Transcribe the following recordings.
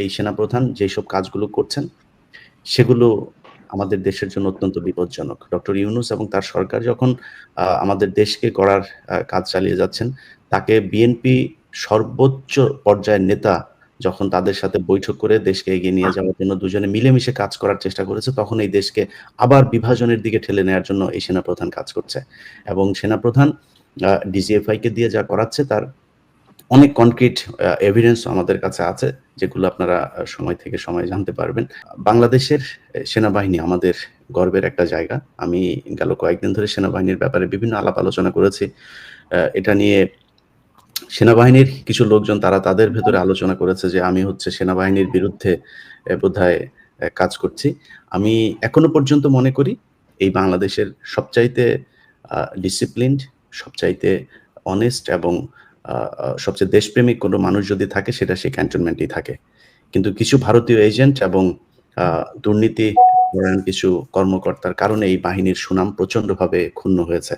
এই সেনাপ্রধান যেসব কাজগুলো করছেন সেগুলো আমাদের দেশের জন্য অত্যন্ত বিপজ্জনক। ডক্টর ইউনুস এবং তার সরকার যখন আমাদের দেশকে আহ, কাজ চালিয়ে যাচ্ছেন তাকে বিএনপি সর্বোচ্চ পর্যায়ের নেতা যখন তাদের সাথে বৈঠক করে দেশকে এগিয়ে নিয়ে যাওয়ার জন্য দুজনে মিলেমিশে কাজ করার চেষ্টা করেছে তখন এই দেশকে আবার বিভাজনের দিকে ঠেলে নেওয়ার জন্য এই সেনাপ্রধান কাজ করছে। এবং সেনাপ্রধান ডিজিএফআই কে দিয়ে যা করাচ্ছে তার অনেক কনক্রিট এভিডেন্স আমাদের কাছে আছে, যেগুলো আপনারা সময় থেকে সময় জানতে পারবেন। বাংলাদেশের সেনাবাহিনী আমাদের গর্বের একটা জায়গা। আমি গেল কয়েকদিন ধরে সেনাবাহিনীর ব্যাপারে বিভিন্ন আলাপ আলোচনা করেছি। এটা নিয়ে সেনাবাহিনীর কিছু লোকজন, তারা তাদের ভেতরে আলোচনা করেছে যে আমি হচ্ছে সেনাবাহিনীর বিরুদ্ধে বোধহয় কাজ করছি। আমি এখনও পর্যন্ত মনে করি এই বাংলাদেশের সবচাইতে ডিসিপ্লিনড সবচাইতে অনেস্ট এবং সবচেয়ে দেশপ্রেমিক কোনো মানুষ যদি থাকে, সেটা সেই ক্যান্টনমেন্টেই থাকে। কিন্তু কিছু ভারতীয় এজেন্ট এবং দুর্নীতি কিছু কর্মকর্তার কারণে এই বাহিনীর সুনাম প্রচন্ডভাবে ক্ষুণ্ণ হয়েছে।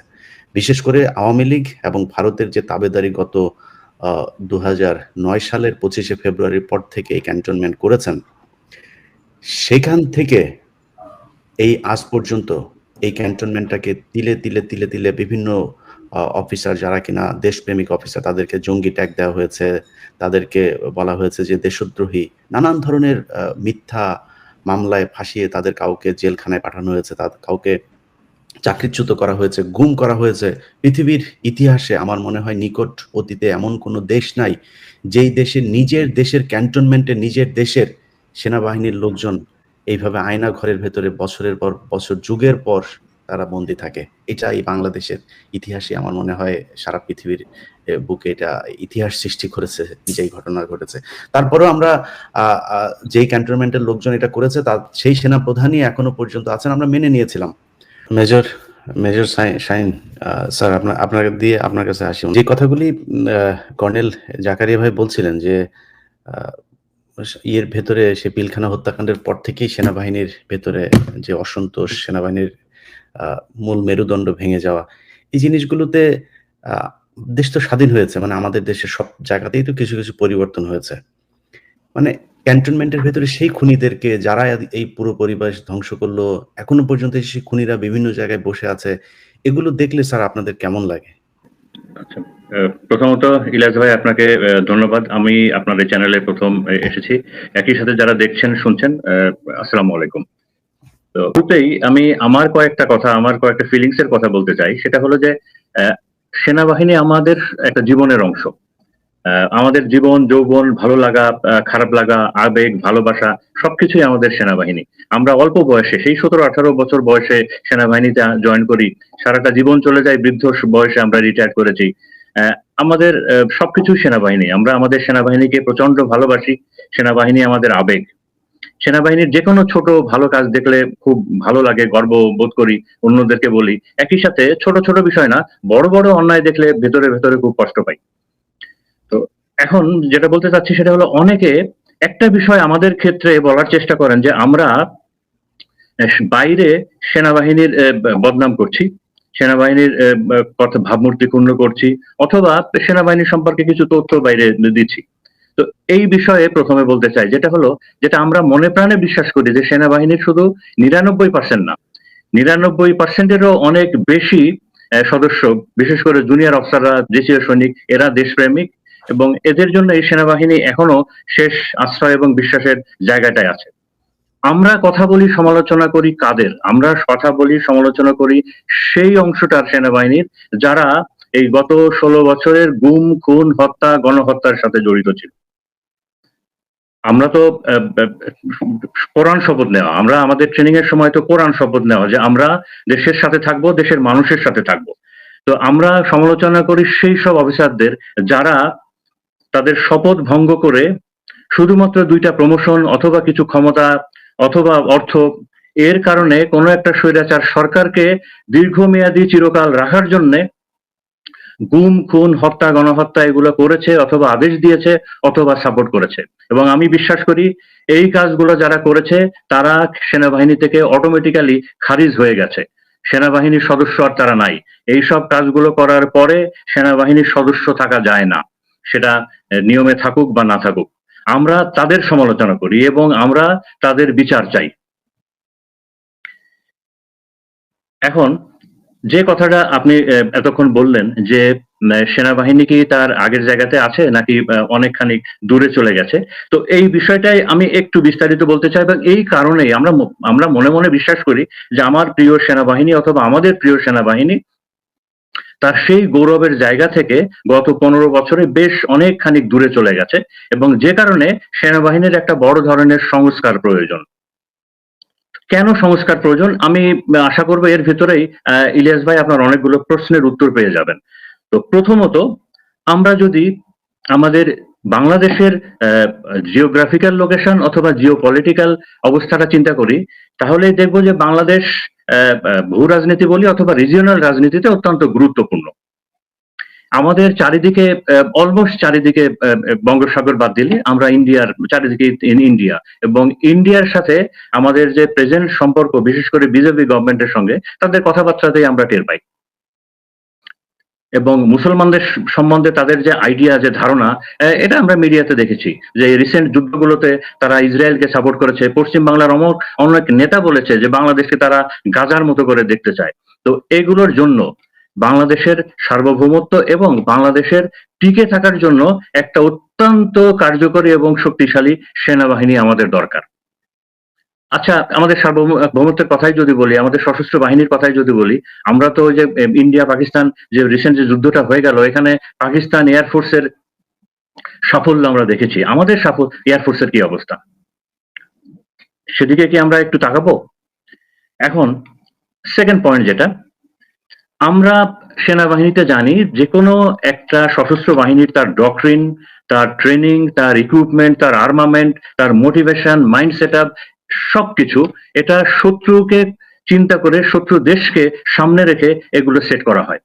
বিশেষ করে আওয়ামী লীগ এবং ভারতের যে তাবেদারি গত দু নয় সালের পঁচিশে ফেব্রুয়ারির পর থেকে এই ক্যান্টনমেন্ট করেছেন, সেখান থেকে এই আজ পর্যন্ত এই ক্যান্টনমেন্টটাকে তিলে তিলে তিলে তিলে বিভিন্ন অফিসার যারা কিনা দেশপ্রেমিক অফিসার তাদেরকে জঙ্গি ট্যাগ দেওয়া হয়েছে। তাদেরকে বলা হয়েছে যে দেশদ্রোহী, নানান ধরনের মিথ্যা মামলায় ফাঁসিয়ে তাদের কাউকে জেলখানায় পাঠানো হয়েছে। তাদের কাউকে চাকরিচ্যুত করা হয়েছে, গুম করা হয়েছে। পৃথিবীর ইতিহাসে আমার মনে হয় নিকট অতীতে এমন কোনো দেশ নাই, যেই দেশের নিজের দেশের ক্যান্টনমেন্টে নিজের দেশের সেনাবাহিনীর লোকজন এইভাবে আয়না ঘরের ভেতরে বছরের পর বছর, যুগের পর তারা বন্দি থাকে। এটা এই বাংলাদেশের ইতিহাসে আমার মনে হয় সারা পৃথিবীর বুকে এটা ইতিহাস সৃষ্টি করেছে যেই ঘটনা ঘটেছে। তারপরেও আমরা যেই ক্যান্টনমেন্টের লোকজন এটা করেছে তার সেই সেনা প্রধানই এখনও পর্যন্ত আছেন, আমরা মেনে নিয়েছিলাম। মেজর মেজর সাইন স্যার আপনার আপনার দিয়ে আপনার কাছে আসি। যে কথাগুলি কর্নেল জাকারিয়া ভাই বলছিলেন যে ইয়ের ভেতরে সে পিলখানা হত্যাকাণ্ডের পর থেকেই সেনাবাহিনীর ভেতরে যে অসন্তোষ সেনাবাহিনীর মূল মেরুদণ্ড ভেঙে যাওয়া। এই জিনিসগুলোতে দেশ তো স্বাধীন হয়েছে মানে আমাদের দেশের সব জায়গাতেই তো কিছু কিছু পরিবর্তন হয়েছে। মানে ক্যান্টনমেন্টের ভেতরে সেই খুনিদেরকে যারা এই পুরো পরিবেশ ধ্বংস করল, এখনও পর্যন্ত সেই খুনিরা বিভিন্ন জায়গায় বসে আছে, এগুলো দেখলে স্যার আপনাদের কেমন লাগে? আচ্ছা প্রথমত ইলাজ ভাই আপনাকে ধন্যবাদ। আমি আপনাদের চ্যানেলে প্রথম এসেছি। একই সাথে যারা দেখছেন, শুনছেন আসসালামু আলাইকুম। তো আমি আমার কয়েকটা কথা, আমার কয়েকটা ফিলিংস এর কথা বলতে চাই। সেটা হলো যে সেনাবাহিনী আমাদের একটা জীবনের অংশ। আমাদের জীবন, যৌবন, ভালো লাগা খারাপ লাগা, আবেগ, ভালোবাসা, সবকিছুই আমাদের সেনাবাহিনী। আমরা অল্প বয়সে, সেই সতেরো আঠারো বছর বয়সে সেনাবাহিনীতে জয়েন করি। সারাটা জীবন চলে যায় বৃদ্ধ বয়সে আমরা রিটায়ার করেছি। আমাদের সবকিছু সেনাবাহিনী। আমরা আমাদের সেনাবাহিনীকে প্রচণ্ড ভালোবাসি। সেনাবাহিনী আমাদের আবেগ। সেনাবাহিনীর যে কোনো ছোট ভালো কাজ দেখলে খুব ভালো লাগে, গর্ব বোধ করি, অন্যদেরকে বলি। একই সাথে ছোট ছোট বিষয় না, বড় বড় অন্যায় দেখলে ভেতরে ভেতরে খুব কষ্ট পাই। তো এখন যেটা বলতে চাচ্ছি সেটা হলো অনেকে একটা বিষয় আমাদের ক্ষেত্রে বলার চেষ্টা করেন যে আমরা বাইরে সেনাবাহিনীর বদনাম করছি, সেনাবাহিনীর ভাবমূর্তি ক্ষুণ্ণ করছি, অথবা সেনাবাহিনী সম্পর্কে কিছু তথ্য বাইরে দিচ্ছি। তো এই বিষয়ে প্রথমে বলতে চাই, যেটা হলো যেটা আমরা মনে প্রাণে বিশ্বাস করি যে সেনাবাহিনীর শুধু নিরানব্বই পার্সেন্ট না, নিরানব্বই পার্সেন্টেরও অনেক বেশি সদস্য, বিশেষ করে জুনিয়র অফিসাররা দেশীয় সৈনিক, এরা দেশপ্রেমিক এবং এদের জন্য এই সেনাবাহিনী এখনও শেষ আশ্রয় এবং বিশ্বাসের জায়গাটায় আছে। আমরা কথা বলি, সমালোচনা করি কাদের? আমরা কথা বলি, সমালোচনা করি সেই অংশটার সেনাবাহিনীর যারা এই গত ষোলো বছরের গুম, খুন, হত্যা, গণহত্যার সাথে জড়িত ছিল। আমরা তো কোরআন শপথ নেওয়া, আমরা আমাদের ট্রেনিং এর সময় তো কোরআন শপথ নেওয়া, যে আমরা দেশের সাথে থাকব, দেশের মানুষের সাথে থাকব। তো আমরা সমালোচনা করি সেই সব অফিসারদের যারা তাদের শপথ ভঙ্গ করে শুধুমাত্র দুইটা প্রমোশন অথবা কিছু ক্ষমতা অথবা অর্থ, এর কারণে কোনো একটা স্বৈরাচার সরকারকে দীর্ঘমেয়াদী চিরকাল রাখার জন্য গুম, খুন, হত্যা, গণহত্যা এগুলো করেছে অথবা আদেশ দিয়েছে অথবা সাপোর্ট করেছে। এবং আমি বিশ্বাস করি এই কাজগুলো যারা করেছে, তারা সেনাবাহিনী থেকে অটোমেটিক্যালি খারিজ হয়ে গেছে। সেনাবাহিনীর সদস্য আর তারা নাই। এই সব কাজগুলো করার পরে সেনাবাহিনীর সদস্য থাকা যায় না। সেটা নিয়মে থাকুক বা না থাকুক। আমরা তাদের সমালোচনা করি এবং আমরা তাদের বিচার চাই। এখন যে কথাটা আপনি এতক্ষণ বললেন যে সেনাবাহিনী কি তার আগের জায়গাতে আছে নাকি অনেকখানি দূরে চলে গেছে? তো এই বিষয়টাই আমি একটু বিস্তারিত বলতে চাই এবং এই কারণেই আমরা আমরা মনে মনে বিশ্বাস করি যে আমার প্রিয় সেনাবাহিনী অথবা আমাদের প্রিয় সেনাবাহিনী তার সেই গৌরবের জায়গা থেকে গত পনেরো বছরে বেশ অনেকখানি দূরে চলে গেছে এবং যে কারণে সেনাবাহিনীর একটা বড় ধরনের সংস্কার প্রয়োজন। কেন সংস্কার প্রয়োজন? আমি আশা করব এর ভিতরেই ইলিয়াস ভাই আপনার অনেকগুলো প্রশ্নের উত্তর পেয়ে যাবেন। তো প্রথমত, আমরা যদি আমাদের বাংলাদেশের জিওগ্রাফিক্যাল লোকেশন অথবা জিও পলিটিক্যাল অবস্থাটা চিন্তা করি, তাহলে দেখব যে বাংলাদেশ ভূ রাজনীতি বলি অথবা রিজিওনাল রাজনীতিতে অত্যন্ত গুরুত্বপূর্ণ। আমাদের চারিদিকে অলমোস্ট চারিদিকে বঙ্গোপসাগর বাদ দিলে আমরা ইন্ডিয়ার চারিদিকে ইন- ইন্ডিয়া এবং ইন্ডিয়ার সাথে আমাদের যে প্রেজেন্ট সম্পর্ক, বিশেষ করে বিজেপি গভর্নমেন্টের সঙ্গে, তাদের কথাবার্তাতেই আমরা টের পাই। এবং মুসলমানদের সম্বন্ধে তাদের যে আইডিয়া যে ধারণা এটা আমরা মিডিয়াতে দেখেছি যে রিসেন্ট যুদ্ধগুলোতে তারা ইসরায়েলকে সাপোর্ট করেছে। পশ্চিম বাংলার অমক, অনেক নেতা বলেছে যে বাংলাদেশকে তারা গাজার মতো করে দেখতে চায়। তো এগুলোর জন্য বাংলাদেশের সার্বভৌমত্ব এবং বাংলাদেশের টিকে থাকার জন্য একটা অত্যন্ত কার্যকরী এবং শক্তিশালী সেনাবাহিনী আমাদের দরকার। আচ্ছা আমাদের সার্বভৌমত্বের কথাই যদি বলি, আমাদের সশস্ত্র বাহিনীর কথাই যদি বলি, আমরা তো যে ইন্ডিয়া, পাকিস্তান যে রিসেন্ট যে যুদ্ধটা হয়ে গেল, এখানে পাকিস্তান এয়ারফোর্সের সাফল্য আমরা দেখেছি। আমাদের সাফল্য এয়ারফোর্সের কি অবস্থা? সেদিকে কি আমরা একটু তাকাবো? এখন সেকেন্ড পয়েন্ট যেটা আমরা সেনাবাহিনীতে জানি যে কোনো একটা সশস্ত্র বাহিনীর তার ডক্ট্রিন তার ট্রেনিং তার ইকুইপমেন্ট তার আর্মামেন্ট তার মোটিভেশন মাইন্ড সেট আপ সবকিছু এটা শত্রুকে চিন্তা করে শত্রু দেশকে সামনে রেখে এগুলো সেট করা হয়।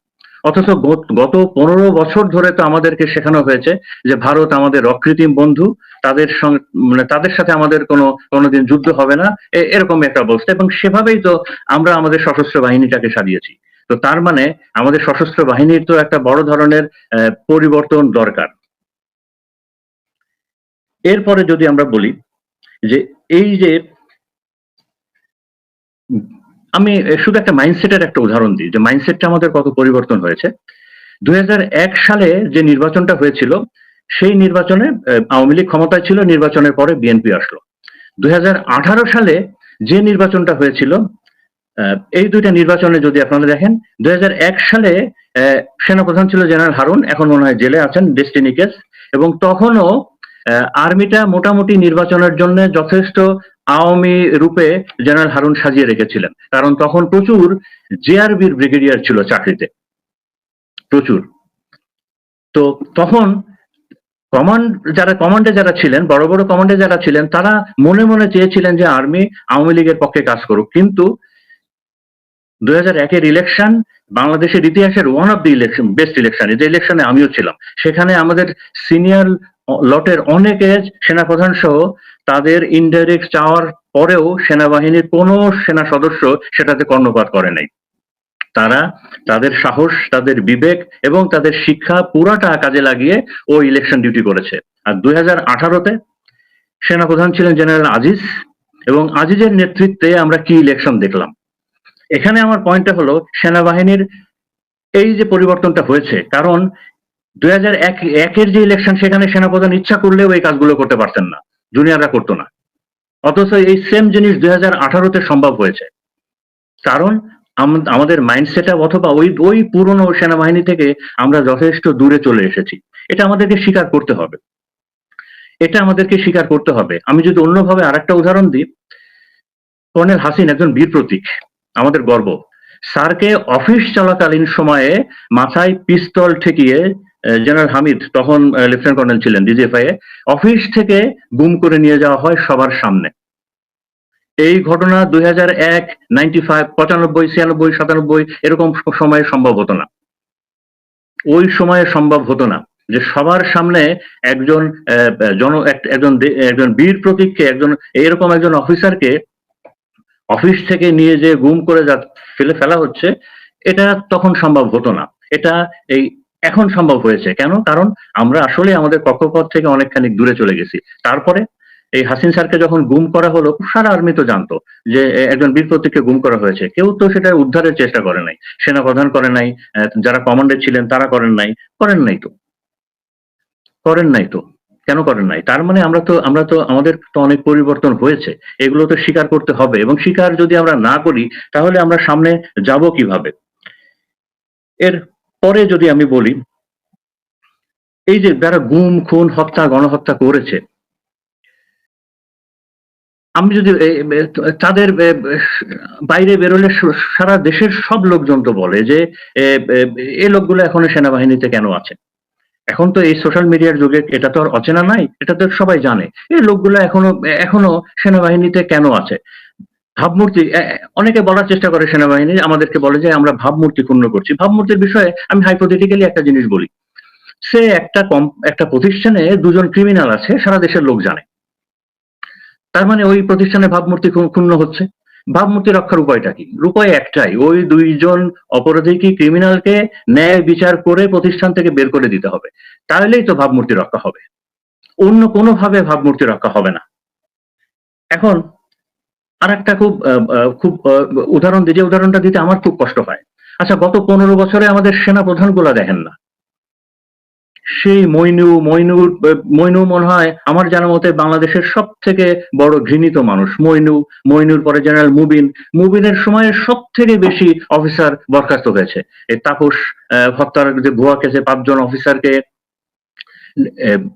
অথচ গত- পনেরো বছর ধরে তো আমাদেরকে শেখানো হয়েছে যে ভারত আমাদের অকৃত্রিম বন্ধু, তাদের সঙ্গে মানে তাদের সাথে আমাদের কোনো, কোনোদিন যুদ্ধ হবে না এরকম একটা অবস্থা। এবং সেভাবেই তো আমরা আমাদের সশস্ত্র বাহিনীটাকে সাজিয়েছি। তো তার মানে আমাদের সশস্ত্র বাহিনীর তো একটা বড় ধরনের পরিবর্তন দরকার। এরপরে যদি আমরা বলি যে এই যে, আমি শুধু একটা মাইন্ডসেটের একটা উদাহরণ দিই যে মাইন্ডসেটটা আমাদের কত পরিবর্তন হয়েছে। দুই হাজার এক সালে যে নির্বাচনটা হয়েছিল, সেই নির্বাচনে আওয়ামী লীগ ক্ষমতায় ছিল, নির্বাচনের পরে বিএনপি আসলো। দুই হাজার আঠারো সালে যে নির্বাচনটা হয়েছিল এই দুইটা নির্বাচনে যদি আপনারা দেখেন, দুই হাজার এক সালে সেনাপ্রধান ছিল জেনারেল হারুন, এখন মনে হয় জেলে আছেন ডেস্টিনি কেস এবং তখনও আর্মিটা মোটামুটি নির্বাচনের জন্য যথেষ্ট আওয়ামী রূপে জেনারেল হারুন সাজিয়ে রেখেছিলেন। কারণ তখন প্রচুর জেআরবির ব্রিগেডিয়ার ছিল চাকরিতে। প্রচুর। তো তখন কমান্ড, যারা কমান্ডে যারা ছিলেন, বড় বড় কমান্ডে যারা ছিলেন, তারা মনে মনে চেয়েছিলেন যে আর্মি আওয়ামী লীগের পক্ষে কাজ করুক। কিন্তু দুই হাজার একের ইলেকশন বাংলাদেশের ইতিহাসের one of the election best election যে ইলেকশনে আমিও ছিলাম। সেখানে আমাদের সিনিয়র লটের অনেকে সেনাপ্রধান সহ তাদের ইনডাইরেক্ট চাওয়ার পরেও সেনাবাহিনীর কোনো সেনা সদস্য সেটাতে কর্ণপাত করে নাই। তারা তাদের সাহস, তাদের বিবেক এবং তাদের শিক্ষা পুরাটা কাজে লাগিয়ে ও ইলেকশন ডিউটি করেছে। আর দুই হাজার আঠারোতে সেনাপ্রধান ছিলেন জেনারেল আজিজ এবং আজিজের নেতৃত্বে আমরা কি ইলেকশন দেখলাম? এখানে আমার পয়েন্টটা হলো সেনাবাহিনীর এই যে পরিবর্তনটা হয়েছে, কারণ দুই হাজার এক, একের যে ইলেকশন সেখানে সেনাপ্রধান ইচ্ছা করলেও এই কাজগুলো করতে পারতেন না জুনিয়ররা করতো না। অথচ এই সেম জিনিস দুই হাজার আঠারোতে সম্ভব হয়েছে। কারণ আম- আমাদের মাইন্ডসেট অথবা ওই ওই পুরনো সেনাবাহিনী থেকে আমরা যথেষ্ট দূরে চলে এসেছি। এটা আমাদেরকে স্বীকার করতে হবে। এটা আমাদেরকে স্বীকার করতে হবে। আমি যদি অন্যভাবে আরেকটা উদাহরণ দিই, কর্নেল হাসিন একজন বীর প্রতীক। আমাদের গর্ব। স্যারকে অফিস চলাকালীন সময়ে মাথায় পিস্তল ঠেকিয়ে জেনারেল হামিদ তখন লেফটেন্যান্ট কর্নেল ছিলেন ডিজিএফআই এ অফিস থেকে গুম করে নিয়ে যাওয়া হয় সবার সামনে। এই ঘটনা দুই হাজার এক, নাইনটি ফাইভ, পঁচানব্বই, ছিয়ানব্বই, সাতানব্বই এরকম সময়ে সম্ভব হতো না। ওই সময়ে সম্ভব হতো না যে সবার সামনে একজন জন, এক- একজন একজন বীর প্রতীককে, একজন, এরকম একজন অফিসারকে অফিস থেকে নিয়ে যে গুম করে যা ফেলে ফেলা হচ্ছে, এটা তখন সম্ভব হতো না। এটা এই এখন সম্ভব হয়েছে। কেন? কারণ আমরা আসলে আমাদের কক্ষপথ থেকে অনেকখানি দূরে চলে গেছি। তারপরে এই হাসিন স্যারকে যখন গুম করা হলো, সারা আর্মি তো জানতো যে একজন বীর প্রতীককে গুম করা হয়েছে। কেউ তো সেটা উদ্ধারের চেষ্টা করে নাই। সেনা প্রধান করে নাই যারা কমান্ডে ছিলেন তারা করেন নাই। করেন নাই তো। করেন নাই তো। কেন করেন নাই? তার মানে আমরা তো আমরা তো আমাদের তো অনেক পরিবর্তন হয়েছে। এগুলো তো স্বীকার করতে হবে এবং স্বীকার যদি আমরা না করি তাহলে আমরা সামনে যাব কীভাবে? এর পরে যদি আমি বলি এই যে যারা গুম খুন হত্যা গণহত্যা করেছে আমি যদি তাদের বাইরে বেরোলে সারা দেশের সব লোকজন তো বলে যে এ, লোকগুলো এখনও সেনাবাহিনীতে কেন আছে? এখন তো এই সোশ্যাল মিডিয়ার যুগে এটা তো আর অচেনা নাই, এটা তো সবাই জানে। এই লোকগুলো এখনও এখনও সেনাবাহিনীতে কেন আছে? ভাবমূর্তি অনেকে বলার চেষ্টা করে সেনাবাহিনী, আমাদেরকে বলে যে আমরা ভাবমূর্তি ক্ষুণ্ণ করছি। ভাবমূর্তির বিষয়ে আমি হাইপোথেটিক্যালি একটা জিনিস বলি। সে একটা কম, একটা প্রতিষ্ঠানে দুজন ক্রিমিনাল আছে, সারা দেশের লোক জানে। তার মানে ওই প্রতিষ্ঠানে ভাবমূর্তি ক্ষুণ্ণ হচ্ছে। ভাবমূর্তি রক্ষার উপায়টা কি? উপায় একটাই। ওই দুইজন অপরাধী ক্রিমিনালকে ন্যায় বিচার করে প্রতিষ্ঠান থেকে বের করে দিতে হবে। তাহলেই তো ভাবমূর্তি রক্ষা হবে। অন্য কোনোভাবে ভাবমূর্তি রক্ষা হবে না। এখন আর একটা খুব খুব উদাহরণ দিয়ে যে উদাহরণটা দিতে আমার খুব কষ্ট হয়। আচ্ছা গত পনেরো বছরে আমাদের সেনা প্রধানগুলা দেখেন না। সেই মইনু মইনুর আহ, মইনু মনে হয় আমার জানা মতে বাংলাদেশের সব থেকে বড় ঘৃণিত মানুষ। মইনু মইনুর পরে জেনারেল মুবিন। মুবিনের সময় সব থেকে বেশি অফিসার বরখাস্ত হয়েছে। এই তাপস হত্যার যে ভুয়া কেসে পাঁচজন অফিসারকে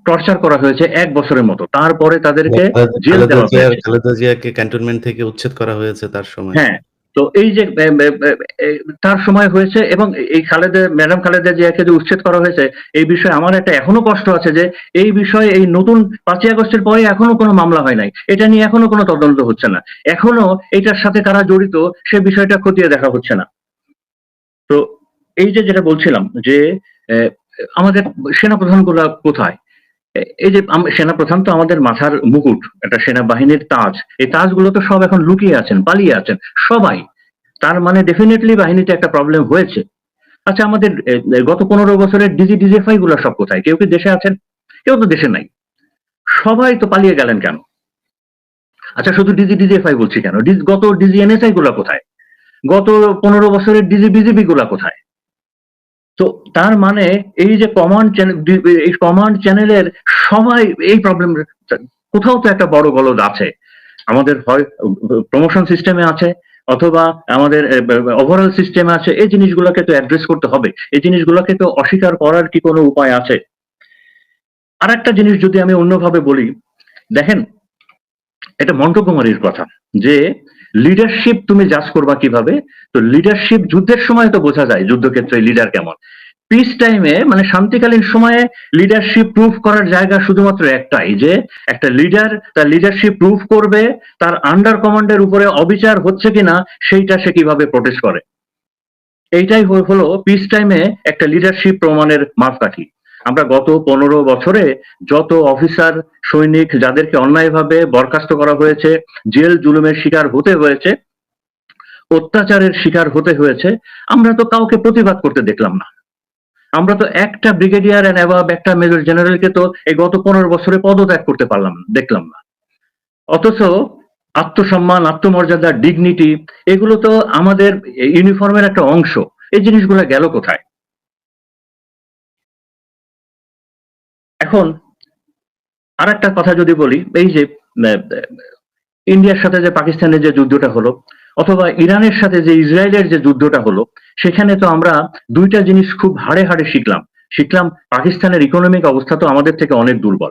টর্চার করা হয়েছে এক বছরের মতো। তারপরে তাদেরকে জেল দেওয়া হয়েছে। ক্যান্টনমেন্ট থেকে উচ্ছেদ করা হয়েছে তার সময়। হ্যাঁ তো এই যে তার সময় হয়েছে এবং এই খালেদা, ম্যাডাম খালেদা জিয়াকে যে উচ্ছেদ করা হয়েছে, এই বিষয়ে আমার একটা এখনও কষ্ট আছে যে, এই বিষয়ে এই নতুন পাঁচই আগস্টের পরে এখনও কোনো মামলা হয় নাই। এটা নিয়ে এখনও কোনো তদন্ত হচ্ছে না। এখনও এটার সাথে কারা জড়িত, সে বিষয়টা খতিয়ে দেখা হচ্ছে না। তো এই যে যেটা বলছিলাম যে আমাদের সেনাপ্রধানগুলা কোথায়? এই যে সেনা প্রধান তো আমাদের মাথার মুকুট, একটা সেনাবাহিনীর তাজ, এই তাজগুলো তো সব এখন লুকিয়ে আছেন, পালিয়ে আছেন, সবাই। তার মানে ডেফিনেটলি বাহিনীতে একটা প্রবলেম হয়েছে। আচ্ছা আমাদের গত পনেরো বছরের ডিজি ডিজিএফআই গুলো সব কোথায়? কেউ কি দেশে আছেন? কেউ তো দেশে নাই। সবাই তো পালিয়ে গেলেন কেন? আচ্ছা শুধু ডিজি ডিজিএফআই বলছি কেন? গত ডিজি এনএসআই গুলা কোথায়? গত পনেরো বছরের ডিজি বিজিবি গুলা কোথায়? তো তার মানে এই যে কমান্ড চ্যানেল এই কমান্ড চ্যানেলের সবাই এই প্রবলেম কোথাও তো একটা বড় গলদ আছে। আমাদের হয় প্রমোশন সিস্টেমে আছে, অথবা আমাদের ওভারঅল সিস্টেমে আছে, এই জিনিসগুলোকে তো অ্যাড্রেস করতে হবে। এই জিনিসগুলোকে তো অস্বীকার করার কি কোনো উপায় আছে? আর একটা জিনিস যদি আমি অন্যভাবে বলি, দেখেন, এটা মন্টকুমারীর কথা, যে লিডারশিপ তুমি জাজ করবা কীভাবে? তো লিডারশিপ যুদ্ধের সময় তো বোঝা যায় যুদ্ধক্ষেত্রে লিডার কেমন। পিস টাইমে মানে শান্তিকালীন সময়ে লিডারশিপ প্রুফ করার জায়গা শুধুমাত্র একটাই যে, একটা লিডার তার লিডারশিপ প্রুফ করবে, তার আন্ডার কমান্ডের উপরে অবিচার হচ্ছে কিনা, সেইটা সে কীভাবে প্রোটেস্ট করে। এইটাই হলো পিস টাইমে একটা লিডারশিপ প্রমাণের মাপকাঠি। আমরা গত পনেরো বছরে যত অফিসার, সৈনিক যাদেরকে অন্যায়ভাবে বরখাস্ত করা হয়েছে, জেল জুলুমের শিকার হতে হয়েছে, অত্যাচারের শিকার হতে হয়েছে, আমরা তো কাউকে প্রতিবাদ করতে দেখলাম না। আমরা তো একটা ব্রিগেডিয়ার এন্ড অ্যাভাব একটা মেজর জেনারেলকে তো এই গত পনেরো বছরে পদত্যাগ করতে পারলাম, দেখলাম না। অথচ আত্মসম্মান, আত্মমর্যাদা ডিগনিটি এগুলো তো আমাদের ইউনিফর্মের একটা অংশ। এই জিনিসগুলো গেল কোথায়? এখন আর একটা কথা যদি বলি, এই যে ইন্ডিয়ার সাথে যে পাকিস্তানের যে যুদ্ধটা হলো, অথবা ইরানের সাথে যে ইসরায়েলের যে যুদ্ধটা হলো, সেখানে তো আমরা দুইটা জিনিস খুব হাড়ে হাড়ে শিখলাম। শিখলাম পাকিস্তানের ইকোনমিক অবস্থা তো আমাদের থেকে অনেক দুর্বল।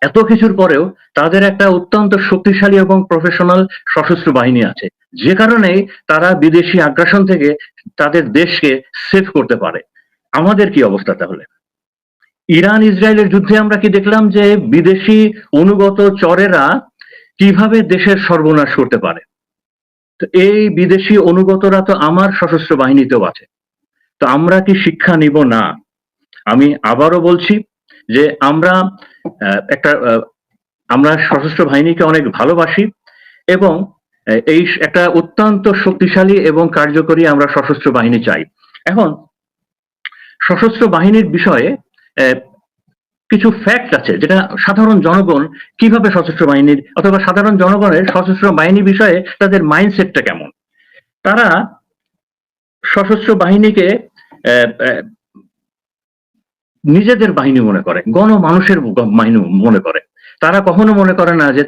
এত কিছুর পরেও তাদের একটা অত্যন্ত শক্তিশালী এবং প্রফেশনাল সশস্ত্র বাহিনী আছে। যে কারণে তারা বিদেশি আগ্রাসন থেকে তাদের দেশকে সেভ করতে পারে। আমাদের কি অবস্থা তাহলে? ইরান, ইসরায়েলের যুদ্ধে আমরা কি দেখলাম যে বিদেশি অনুগত চরেরা কীভাবে দেশের সর্বনাশ করতে পারে? তো এই বিদেশি অনুগতরা তো আমার সশস্ত্র বাহিনীতেও আছে। তো আমরা কি শিক্ষা নিব না? আমি আবারও বলছি যে আমরা একটা আমরা সশস্ত্র বাহিনীকে অনেক ভালোবাসি এবং এই একটা অত্যন্ত শক্তিশালী এবং কার্যকরী আমরা সশস্ত্র বাহিনী চাই। এখন, সশস্ত্র বাহিনীর বিষয়ে কিছু ফ্যাক্ট আছে যেটা সাধারণ জনগণ কীভাবে সশস্ত্র বাহিনীর অথবা সাধারণ জনগণের সশস্ত্র বাহিনী বিষয়ে তাদের মাইন্ডসেটটা কেমন? তারা সশস্ত্র বাহিনীকে নিজেদের বাহিনী মনে করে, গণমানুষের মানুষের বাহিনী মনে করে। তারা কখনো মনে করে না যে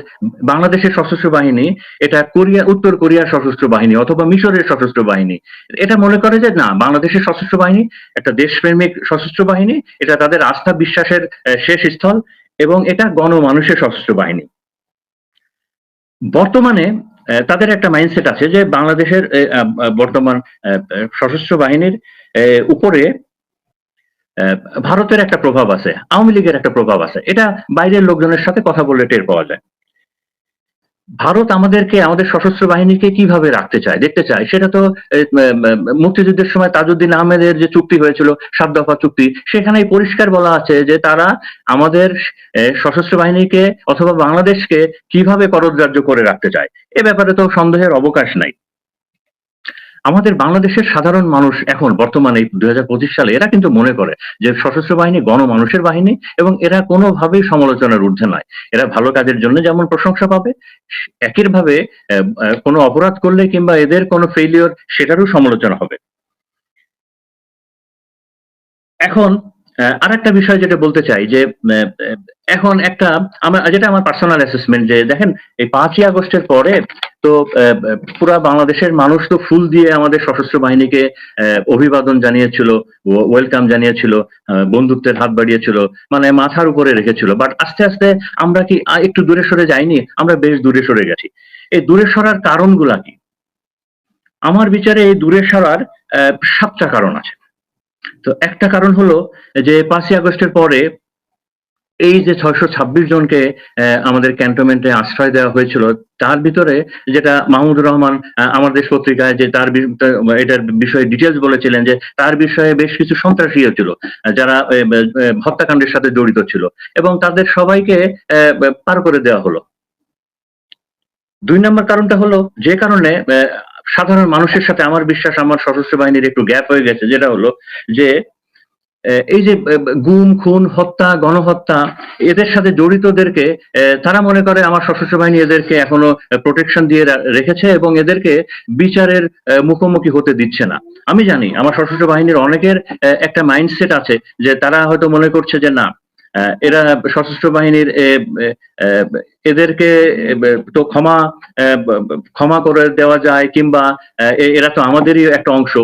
বাংলাদেশের সশস্ত্র বাহিনী এটা কোরিয়া, উত্তর কোরিয়ার সশস্ত্র বাহিনী অথবা মিশরের সশস্ত্র বাহিনী। এটা মনে করে যে না, বাংলাদেশের সশস্ত্র বাহিনী একটা দেশপ্রেমিক সশস্ত্র বাহিনী, এটা তাদের আস্থা বিশ্বাসের শেষ স্থল এবং এটা গণমানুষের সশস্ত্র বাহিনী। বর্তমানে তাদের একটা মাইন্ডসেট আছে যে বাংলাদেশের বর্তমান সশস্ত্র বাহিনীর উপরে ভারতের একটা প্রভাব আছে, আওয়ামী লীগের একটা প্রভাব আছে। এটা বাইরের লোকজনের সাথে কথা বলে টের পাওয়া যায়। ভারত আমাদেরকে, আমাদের সশস্ত্র বাহিনীকে কীভাবে রাখতে চায়, দেখতে চায়? সেটা তো মুক্তিযুদ্ধের সময় তাজউদ্দিন আহমেদের যে চুক্তি হয়েছিল, সাত দফা চুক্তি, সেখানেই পরিষ্কার বলা আছে যে তারা আমাদের সশস্ত্র বাহিনীকে অথবা বাংলাদেশকে কীভাবে করদরাজ্য করে রাখতে চায়? এ ব্যাপারে তো সন্দেহের অবকাশ নাই। আমাদের বাংলাদেশের সাধারণ মানুষ এখন বর্তমানে দুই হাজার পঁচিশ সালে এরা কিন্তু মনে করে যে সশস্ত্র বাহিনী গণমানুষের বাহিনী এবং এরা কোনোভাবেই সমালোচনার ঊর্ধ্বে নয়। এরা ভালো কাজের জন্য যেমন প্রশংসা পাবে একই ভাবে আহ, আহ, কোনো অপরাধ করলে কিংবা এদের কোনো ফেলিওর সেটারও সমালোচনা হবে। এখন আর একটা বিষয় যেটা বলতে চাই যে এখন একটা, আমার, যেটা আমার পার্সোনাল অ্যাসেসমেন্ট যে দেখেন, এই পাঁচই আগস্টের পরে তো পুরা বাংলাদেশের মানুষ তো ফুল দিয়ে আমাদের সশস্ত্র বাহিনীকে অভিবাদন জানিয়েছিল ওয়েলকাম জানিয়েছিল বন্ধুত্বের হাত বাড়িয়েছিল মানে মাথার উপরে রেখেছিল। বাট আস্তে আস্তে আমরা কি একটু দূরে সরে যাইনি? আমরা বেশ দূরে সরে গেছি। এই দূরে সরার কারণগুলা কি? আমার বিচারে এই দূরে সরার সাতটা কারণ আছে। তো একটা কারণ হলো যে পাঁচই আগস্টের পরে এই যে ছয়শো ছাব্বিশ জনকে আমাদের ক্যান্টনমেন্টে আশ্রয় দেওয়া হয়েছিল, তার ভিতরে যেটা মাহমুদুর রহমান দেশ পত্রিকায় যে তার এটার বিষয়ে ডিটেলস বলেছিলেন যে তার বিষয়ে বেশ কিছু সন্ত্রাসীও ছিল, যারা হত্যাকাণ্ডের সাথে জড়িত ছিল এবং তাদের সবাইকে পার করে দেওয়া হলো। দুই নম্বর কারণটা হলো, যে কারণে সাধারণ মানুষের সাথে আমার বিশ্বাস, আমার সশস্ত্র বাহিনীর একটু গ্যাপ হয়ে গেছে, যেটা হলো যে এই যে গুম, খুন, হত্যা, গণহত্যা, এদের সাথে জড়িতদেরকে তারা মনে করে আমার সশস্ত্র বাহিনী এদেরকে এখনও প্রোটেকশন দিয়ে রেখেছে এবং এদেরকে বিচারের মুখোমুখি হতে দিচ্ছে না। আমি জানি, আমার সশস্ত্র বাহিনীর অনেকের একটা মাইন্ডসেট আছে যে তারা হয়তো মনে করছে যে না এরা সশস্ত্র বাহিনীর এদেরকে তো ক্ষমা ক্ষমা করে দেওয়া যায় কিংবা এরা তো আমাদেরই একটা অংশ।